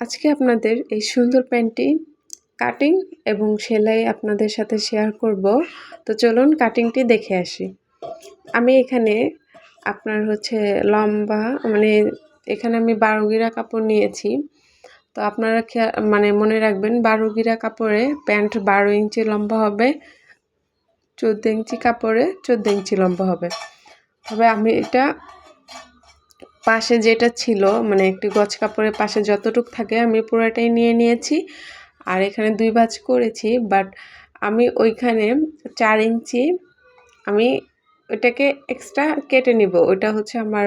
আজকে আপনাদের এই সুন্দর প্যান্টটি কাটিং এবং সেলাই আপনাদের সাথে শেয়ার করব। তো চলুন কাটিংটি দেখে আসি। আমি এখানে আপনার হচ্ছে লম্বা মানে এখানে আমি বারো গিরা কাপড় নিয়েছি। তো আপনারা মানে মনে রাখবেন, বারো গিরা কাপড়ে প্যান্ট বারো ইঞ্চি লম্বা হবে, চোদ্দ ইঞ্চি কাপড়ে চোদ্দ ইঞ্চি লম্বা হবে। তবে আমি এটা পাশে যেটা ছিল মানে একটি গছ কাপড়ের পাশে যতটুক থাকে আমি পুরোটাই নিয়ে নিয়েছি। আর এখানে দুই ভাজ করেছি বাট আমি ওইখানে চার ইঞ্চি আমি ওইটাকে এক্সট্রা কেটে নিব। ওইটা হচ্ছে আমার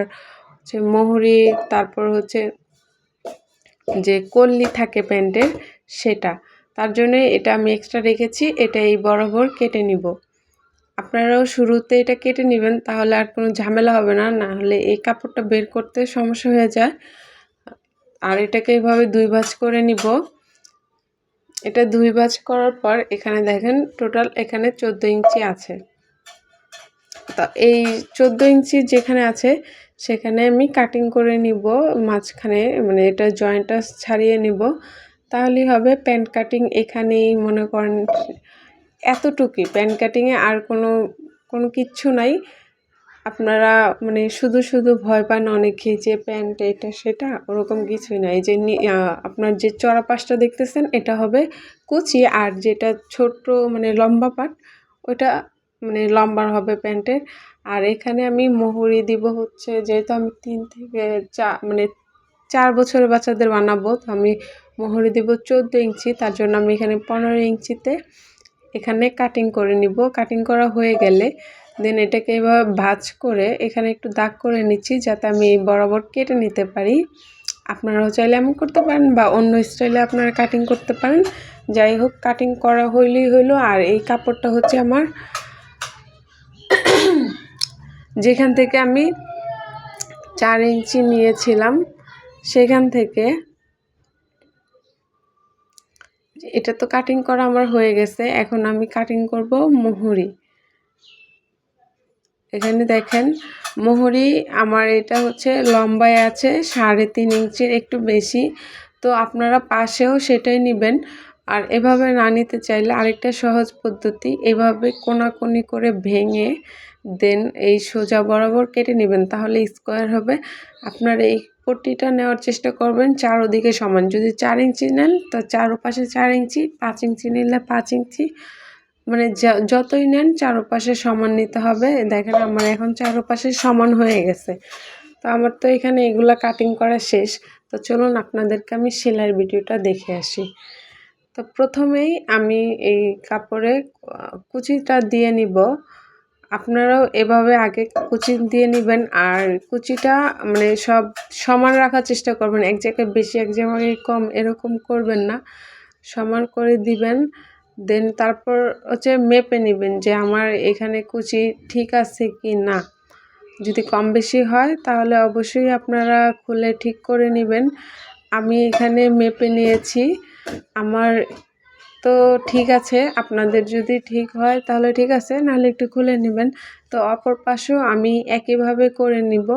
হচ্ছে মোহরি, তারপর হচ্ছে যে কল্লি থাকে প্যান্টের সেটা। তার জন্য এটা আমি এক্সট্রা রেখেছি, এটা এই বরাবর কেটে নিব। আপনারাও শুরুতে এটা কেটে নেবেন, তাহলে আর কোনো ঝামেলা হবে না। না হলে এই কাপড়টা বের করতে সমস্যা হয়ে যায়। আর এটাকে এইভাবে দুই ভাজ করে নিব। এটা দুই ভাজ করার পর এখানে দেখেন টোটাল এখানে চোদ্দ ইঞ্চি আছে। তা এই চোদ্দ ইঞ্চি যেখানে আছে, সেখানে আমি কাটিং করে নিব, মাঝখানে মানে এটা জয়েন্টটা ছাড়িয়ে নিব। তাহলেই হবে প্যান্ট কাটিং এখানেই, মনে করেন এতটুকুই। প্যান্ট কাটিংয়ে আর কোনো কোনো কিচ্ছু নাই। আপনারা মানে শুধু শুধু ভয় পান অনেকেই যে প্যান্ট এটা, সেটা, ওরকম কিছুই নাই। যে আপনার যে চড়া পাশটা দেখতেছেন, এটা হবে কুচি আর যেটা ছোট্ট মানে লম্বা পাট, ওটা মানে লম্বার হবে প্যান্টের। আর এখানে আমি মোহরি দিব হচ্ছে, যেহেতু আমি তিন থেকে চা মানে চার বছরের বাচ্চাদের বানাবো, তো আমি মোহরি দিব চোদ্দ ইঞ্চি, তার জন্য আমি এখানে পনেরো ইঞ্চিতে এখানে কাটিং করে নিব। কাটিং করা হয়ে গেলে দেন এটাকে এভাবে ভাজ করে এখানে একটু দাগ করে নিচ্ছি যাতে আমি বরাবর কেটে নিতে পারি। আপনারাও চাইলে এমন করতে পারেন বা অন্য স্টাইলে আপনারা কাটিং করতে পারেন। যাই হোক কাটিং করা হইলেই হইল। আর এই কাপড়টা হচ্ছে আমার যেখান থেকে আমি চার ইঞ্চি নিয়েছিলাম, সেখান থেকে এটা তো কাটিং করা আমার হয়ে গেছে, এখন আমি কাটিং করব মোহরি। এখানে দেখেন, মোহরি আমার এটা হচ্ছে লম্বায় আছে, সাড়ে তিন ইঞ্চির একটু বেশি। তো আপনারা পাশেও সেটাই নেবেন। আর এভাবে না নিতে চাইলে আরেকটা সহজ পদ্ধতি, এভাবে কোনাকুনি করে ভেঙে দেন, এই সোজা বরাবর কেটে নেবেন, তাহলে স্কোয়ার হবে। আপনার এই পট্টিটা নেওয়ার চেষ্টা করবেন। চারোদিকে সমান। যদি চার ইঞ্চি নেন, তো চারোপাশে চার ইঞ্চি, পাঁচ ইঞ্চি নিলে পাঁচ ইঞ্চি। মানে যতই নেন, চারোপাশে সমান নিতে হবে। দেখেন আমার এখন চারোপাশে সমান হয়ে গেছে। তো আমার তো এখানে এগুলা কাটিং করা শেষ। তো চলুন আপনাদেরকে আমি সেলাইয়ের ভিডিওটা দেখে আসি। তো প্রথমেই আমি এই কাপড়ে কুচিটা দিয়ে নিব। আপনারাও এভাবে আগে কুচি দিয়ে নেবেন আর কুচিটা মানে সব সমান রাখার চেষ্টা করবেন। এক জায়গায় বেশি, এক জায়গায় কম এরকম করবেন না। সমান করে দিবেন, দেন তারপর হচ্ছে মেপে নেবেন যে আমার এখানে কুচি ঠিক আছে কি না। যদি কম বেশি হয় তাহলে অবশ্যই আপনারা খুলে ঠিক করে নেবেন। আমি এখানে মেপে নিয়েছি। আমার তো ঠিক আছে, আপনাদের যদি ঠিক হয় তাহলে ঠিক আছে, নাহলে একটু খুলে নেবেন। তো অপর পাশেও আমি একইভাবে করে নিব।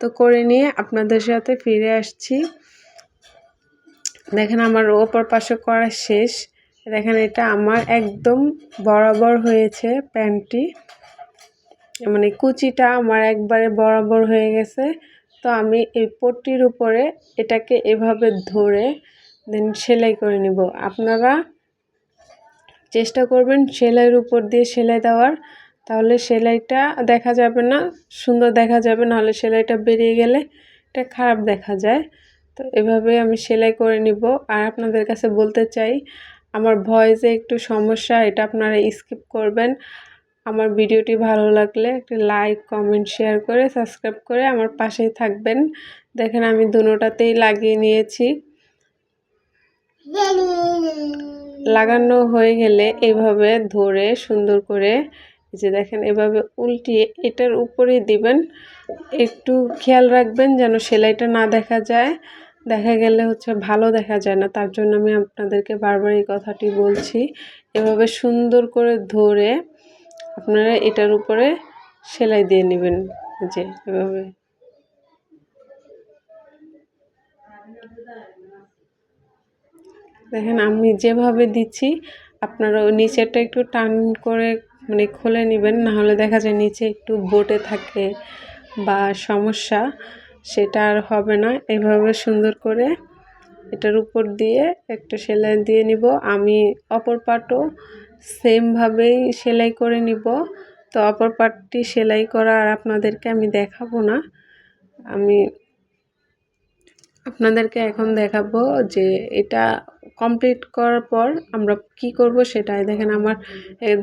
তো করে নিয়ে আপনাদের সাথে ফিরে আসছি। দেখেন আমার ওপর পাশে করা শেষ। দেখেন এটা আমার একদম বরাবর হয়েছে প্যান্টটি। মানে কুচিটা আমার একবারে বরাবর হয়ে গেছে। তো আমি এই পট্টির উপরে এটাকে এভাবে ধরে দেন সেলাই করে নিব। আপনারা চেষ্টা করবেন সেলাইয়ের উপর দিয়ে সেলাই দেওয়ার। তাহলে সেলাইটা দেখা যাবে না, সুন্দর দেখা যাবে, নাহলে সেলাইটা বেরিয়ে গেলে এটা খারাপ দেখা যায়। তো এভাবে আমি সেলাই করে নিব। আর আপনাদের কাছে বলতে চাই, আমার ভয়েসে একটু সমস্যা, এটা আপনারা স্কিপ করবেন। আমার ভিডিওটি ভালো লাগলে একটি লাইক, কমেন্ট, শেয়ার করে সাবস্ক্রাইব করে আমার পাশেই থাকবেন। দেখেন আমি দুটাতেই লাগিয়ে নিয়েছি। লাগানো হয়ে গেলে এভাবে ধরে সুন্দর করে যে দেখেন, এভাবে উল্টিয়ে এটার উপরে দিবেন। একটু খেয়াল রাখবেন যেন সেলাইটা না দেখা যায়। দেখা গেলে হচ্ছে ভালো দেখা যায় না। তার জন্য আমি আপনাদেরকে বারবার এই কথাটি বলছি, এভাবে সুন্দর করে ধরে আপনারা এটার উপরে সেলাই দিয়ে নেবেন। যে এভাবে দেখেন, আমি যেভাবে দিচ্ছি আপনারা নিচেরটা একটু টান করে মানে খুলে নেবেন, নাহলে দেখা যায় নিচে একটু বোটে থাকে বা সমস্যা, সেটা আর হবে না। এভাবে সুন্দর করে এটার উপর দিয়ে একটা সেলাই দিয়ে নিব। আমি অপর পাটও সেমভাবেই সেলাই করে নিব। তো অপর পাটটি সেলাই করা আর আপনাদেরকে আমি দেখাবো না। আমি আপনাদেরকে এখন দেখাবো যে এটা কমপ্লিট করার পর আমরা কি করব সেটাই। দেখেন আমার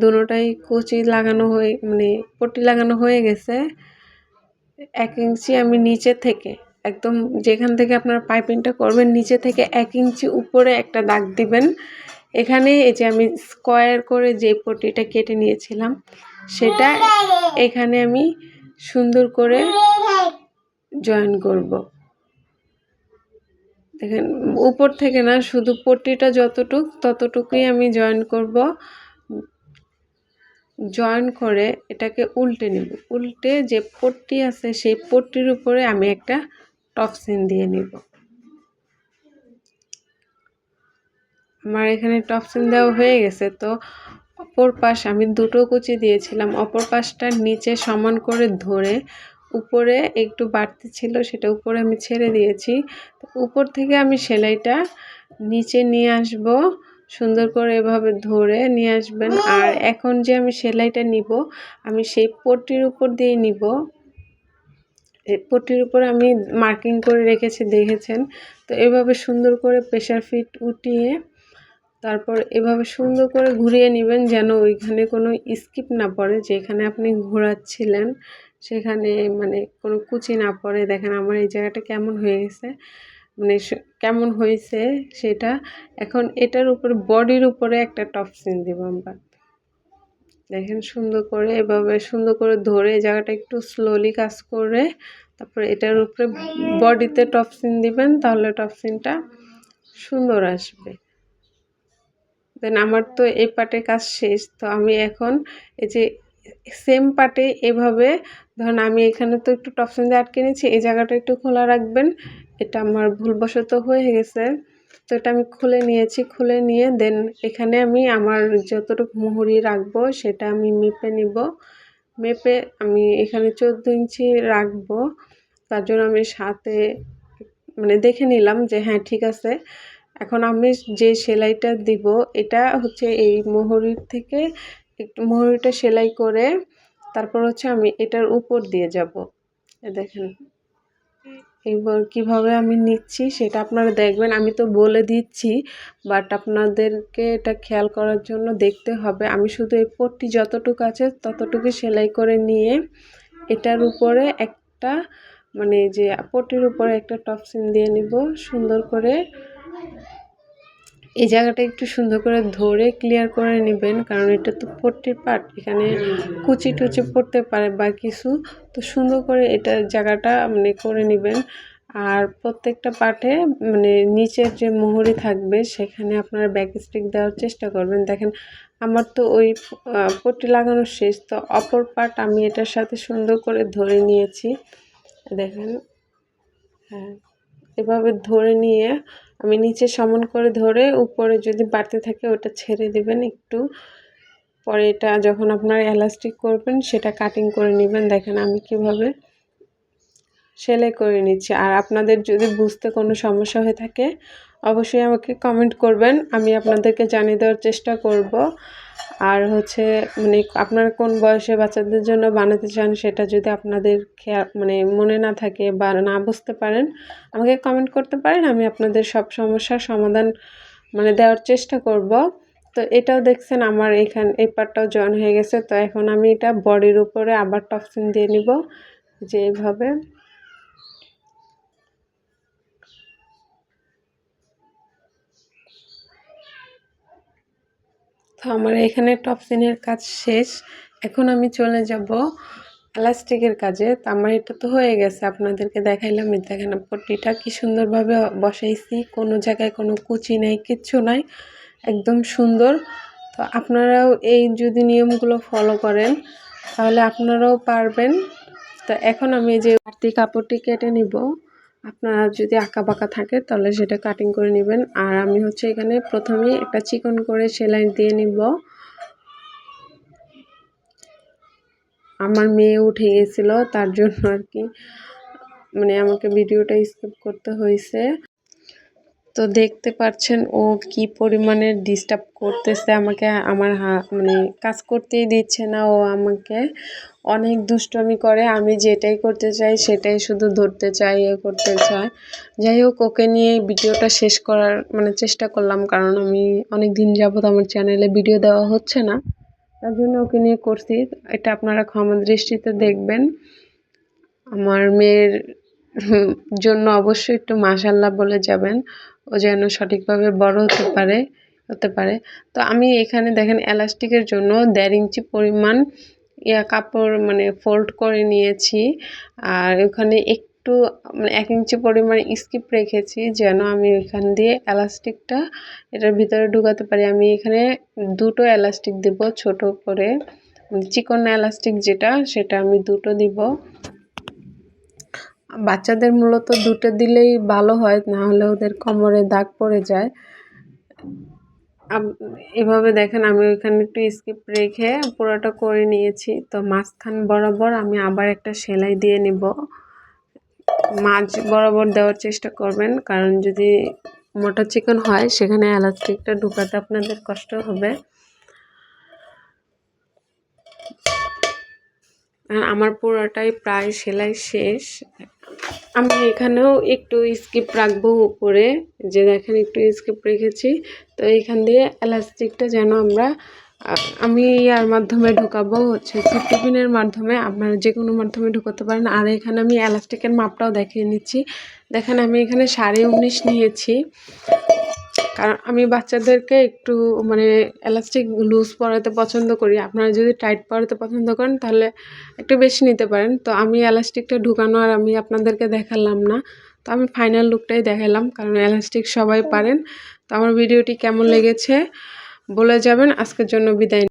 দুটোটাই কুচি লাগানো হয়ে মানে পট্টি লাগানো হয়ে গেছে। এক ইঞ্চি আমি নিচে থেকে, একদম যেখান থেকে আপনার পাইপিংটা করবেন, নিচে থেকে এক ইঞ্চি উপরে একটা দাগ দিবেন। এখানে এই যে আমি স্কোয়ার করে যে পট্টিটা কেটে নিয়েছিলাম, সেটা এখানে আমি সুন্দর করে জয়েন করব। দেখেন, উপর থেকে না, শুধু পট্টিটা যতটুক ততটুকুই আমি জয়েন করব। জয়েন করে এটাকে উল্টে নেব। উল্টে যে পট্টি আছে, সেই পট্টির উপরে আমি একটা টপসিন দিয়ে নিব। আমার এখানে টপসিন দেওয়া হয়ে গেছে, তো অপর পাশ আমি দুটো কুচি দিয়েছিলাম। অপর পাশটা নিচে সমান করে ধরে উপরে একটু বাড়তি ছিল, সেটা উপরে আমি ছেড়ে দিয়েছি। তো উপর থেকে আমি সেলাইটা নিচে নিয়ে আসব, সুন্দর করে এভাবে ধরে নিয়ে আসবেন। আর এখন যে আমি সেলাইটা নিব, আমি সেই পট্টির উপর দিয়ে নিব। এই পট্টির উপর আমি মার্কিং করে রেখেছি, দেখেছেন? তো এভাবে সুন্দর করে প্রেশার ফিট উঠিয়ে তারপর এভাবে সুন্দর করে ঘুরিয়ে নেবেন, যেন ওইখানে কোনো স্কিপ না পড়ে, যেখানে আপনি ঘোরাচ্ছিলেন। সেখানে মানে কোনো কুচি না পড়ে দেখেন আমার এই জায়গাটা কেমন হয়ে গেছে। মানে কেমন হয়েছে সেটা এখন এটার উপরে বডির উপরে একটা টপসিন দিব আমরা। দেখেন সুন্দর করে এভাবে সুন্দর করে ধরে জায়গাটা একটু স্লোলি কাজ করে তারপরে এটার উপরে বডিতে টপসিন দিবেন তাহলে টপসিনটা সুন্দর আসবে। দেন আমার তো এই পাটে কাজ শেষ তো আমি এখন এই যে সেম পাটে এভাবে, ধরুন আমি এখানে তো একটু টপসিন দিয়ে আটকে নিয়েছি এই জায়গাটা একটু খোলা রাখবেন, এটা আমার ভুলবশত হয়ে গেছে। তো এটা আমি খুলে নিয়েছি, খুলে নিয়ে দেন এখানে আমি আমার যতটুকু মুহুরি রাখব, সেটা আমি মেপে নিব। মেপে আমি এখানে চোদ্দ ইঞ্চি রাখব, তার জন্য আমি সাথে মানে দেখে নিলাম যে হ্যাঁ ঠিক আছে। এখন আমি যে সেলাইটা দিব, এটা হচ্ছে এই মোহরির থেকে একটু মোহরিটা সেলাই করে তারপর হচ্ছে আমি এটার উপর দিয়ে যাব। দেখেন। এবার কীভাবে আমি নিচ্ছি সেটা আপনারা দেখবেন। আমি তো বলে দিচ্ছি বাট আপনাদেরকে এটা খেয়াল করার জন্য দেখতে হবে। আমি শুধু এই পট্টি যতটুকু আছে ততটুকু সেলাই করে নিয়ে এটার উপরে একটা মানে যে পট্টির উপরে একটা টপসিন দিয়ে নিব। সুন্দর করে এই জায়গাটা একটু সুন্দর করে ধরে ক্লিয়ার করে নেবেন, কারণ এটা তো পট্টির পাট, এখানে কুচি টুচি পড়তে পারে বা কিছু। তো সুন্দর করে এটা জায়গাটা মানে করে নেবেন। আর প্রত্যেকটা পাটে মানে নিচের যে মোহরি থাকবে, সেখানে আপনারা ব্যাক স্টিক দেওয়ার চেষ্টা করবেন। দেখেন, আমার তো ওই পট্টি লাগানো শেষ, তো অপর পাট আমি এটার সাথে সুন্দর করে ধরে নিয়েছি। দেখেন হ্যাঁ এভাবে ধরে নিয়ে আমি নিচে সমান করে ধরে উপরে যদি বাড়তে থাকে ওটা ছেড়ে দেবেন একটু। পরে এটা যখন আপনার এলাস্টিক করবেন, সেটা কাটিং করে নেবেন। দেখেন আমি কীভাবে সেলাই করে নিচ্ছি। আর আপনাদের যদি বুঝতে কোনো সমস্যা হয়ে থাকে, অবশ্যই আমাকে কমেন্ট করবেন। আমি আপনাদেরকে জানিয়ে দেওয়ার চেষ্টা করব। আর হচ্ছে মানে আপনারা কোন বয়সে বাচ্চাদের জন্য বানাতে চান সেটা যদি আপনাদের খেয়াল মানে মনে না থাকে বা না বুঝতে পারেন, আমাকে কমেন্ট করতে পারেন, আমি আপনাদের সব সমস্যার সমাধান মানে দেওয়ার চেষ্টা করব। তো এটাও দেখছেন আমার এখান, এই পার্টটাও জয়েন হয়ে গেছে, তো এখন আমি এটা বডির উপরে আবার টপসিন দিয়ে নিব, যে এইভাবে তো আমার এখানে টপসিনের কাজ শেষ। এখন আমি চলে যাব এলাস্টিকের কাজে। তো আমার এটা তো হয়ে গেছে, আপনাদেরকে দেখাইলাম। দেখেন পট্টিটা কি সুন্দরভাবে বসাইছি। কোনো জায়গায় কোনো কুচি নাই, কিচ্ছু নাই, একদম সুন্দর। তো আপনারাও এই যদি নিয়মগুলো ফলো করেন, তাহলে আপনারাও পারবেন। তো এখন আমি যে বাড়তি কাপড়টি কেটে নিব। আপনারা যদি আঁকা বাঁকা থাকে, তাহলে সেটা কাটিং করে নেবেন। আর আমি হচ্ছে এখানে প্রথমেই একটা চিকন করে সেলাই দিয়ে নিব। আমার মেয়ে উঠে গেছিল, তার জন্য আর কি। মানে আমাকে ভিডিওটা স্কিপ করতে হয়েছে। তো দেখতে পাচ্ছেন ও কি পরিমাণে ডিস্টার্ব করতেছে আমাকে। আমার মানে কাজ করতেই দিচ্ছে না। ও আমাকে অনেক দুষ্টমি করে। আমি যেটাই করতে চাই, সেটাই শুধু ধরতে চাই, এ করতে চাই। যাই হোক, ওকে নিয়ে ভিডিওটা শেষ করার মানে চেষ্টা করলাম। কারণ আমি অনেক দিন যাবত আমার চ্যানেলে ভিডিও দেওয়া হচ্ছে না। তার জন্য ওকে নিয়ে করছি। এটা আপনারা ক্ষমা দৃষ্টিতে দেখবেন। আমার মেয়ের জন্য অবশ্যই একটু মাশাল্লাহ বলে যাবেন। ও যেন সঠিকভাবে বড় হতে পারে হতে পারে। তো আমি এখানে দেখেন এলাস্টিকের জন্য দেড় ইঞ্চি পরিমাণ ইয়া কাপড় মানে ফোল্ড করে নিয়েছি। আর ওখানে একটু মানে এক ইঞ্চি পরিমাণ স্কিপ রেখেছি যেন আমি এখান দিয়ে এলাস্টিকটা এটার ভিতরে ঢুকাতে পারি। আমি এখানে দুটো এলাস্টিক দেব ছোট করে চিকন এলাস্টিক যেটা, সেটা আমি দুটো দিব। বাচ্চাদের মূলত দুটো দিলেই ভালো হয়, না হলে ওদের কোমরে দাগ পড়ে যায়। এভাবে দেখেন, আমি ওইখানে একটু স্কিপ রেখে পুরোটা করে নিয়েছি। তো মাঝখান বরাবর আমি আবার একটা সেলাই দিয়ে নিব। মাছ বরাবর দেওয়ার চেষ্টা করবেন, কারণ যদি মোটা চিকন হয়, সেখানে এলাস্টিকটা ঢুকাতে আপনাদের কষ্ট হবে। আমার পুরোটাই প্রায় সেলাই শেষ। আমি এখানেও একটু স্কিপ রাখব উপরে, যে দেখেন একটু স্কিপ রেখেছি। তো এখান দিয়ে এলাস্টিকটা যেন আমরা, আমি ইয়ার মাধ্যমে ঢোকাবো, হচ্ছে সিফটিপিনের মাধ্যমে, আপনারা যে কোনো মাধ্যমে ঢুকাতে পারেন। আর এখানে আমি এলাস্টিকের মাপটাও দেখিয়ে নিচ্ছি। দেখেন আমি এখানে সাড়ে উনিশ নিয়েছি। কারণ আমি বাচ্চাদেরকে একটু মানে এলাস্টিক লুজ পরাতে পছন্দ করি। আপনারা যদি টাইট পরাতে পছন্দ করেন, তাহলে একটু বেশি নিতে পারেন। তো আমি এলাস্টিকটা ঢুকানো আর আমি আপনাদেরকে দেখালাম না। তো আমি ফাইনাল লুকটাই দেখালাম, কারণ এলাস্টিক সবাই পারেন। তো আমার ভিডিওটি কেমন লেগেছে বলে যাবেন। আজকের জন্য বিদায়